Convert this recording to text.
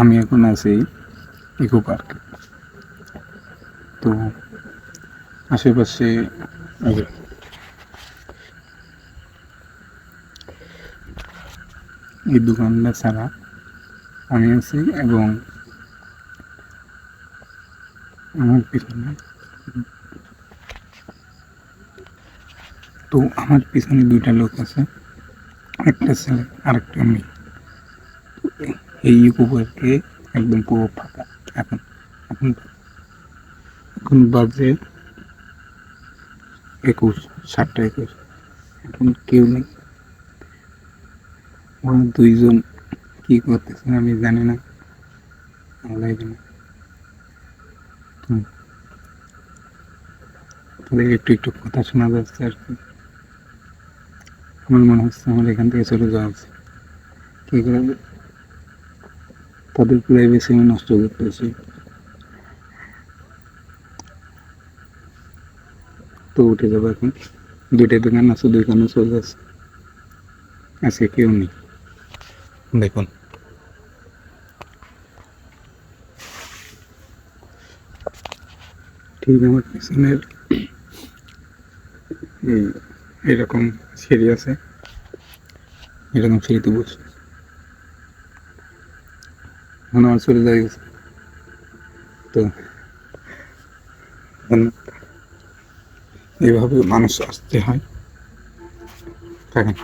আমি এখন আছি ইকো পার্কে। তো আশেপাশে এই দোকানটা ছাড়া আমি আছি এবং আমার পিছনে তো আমার পিছনে দুইটা লোক আছে, একটা ছেলে আর একটা মেয়ে। এই- ইকো একদম পুরো ফাঁকা। এখন এখন এখন বাজে একুশ, সাতটা একুশ। এখন কেউ নেই। ওরা দুইজন কি করতেছে আমি জানি না। আল্লাহ জানে। তাদের একটু একটু কথা শোনা যাচ্ছে আর কি। আমার মনে হচ্ছে আমার এখান থেকে চলে যাওয়া উচিত। কি করে তাদের প্রাইভেসি আমি নষ্ট করতেছি। তো উঠে যাব এখন। দুইটা দোকান আছে দুইখানে চলে যাচ্ছে। আজকে কেউ নেই। দেখুন। ঠিক আমার পিছনের এরকম সিঁড়ি আছে। এরকম সিঁড়িতে বসে। এখন আমার চলে যাই। গেছে তো এইভাবে মানুষ আসতে হয়। দেখেন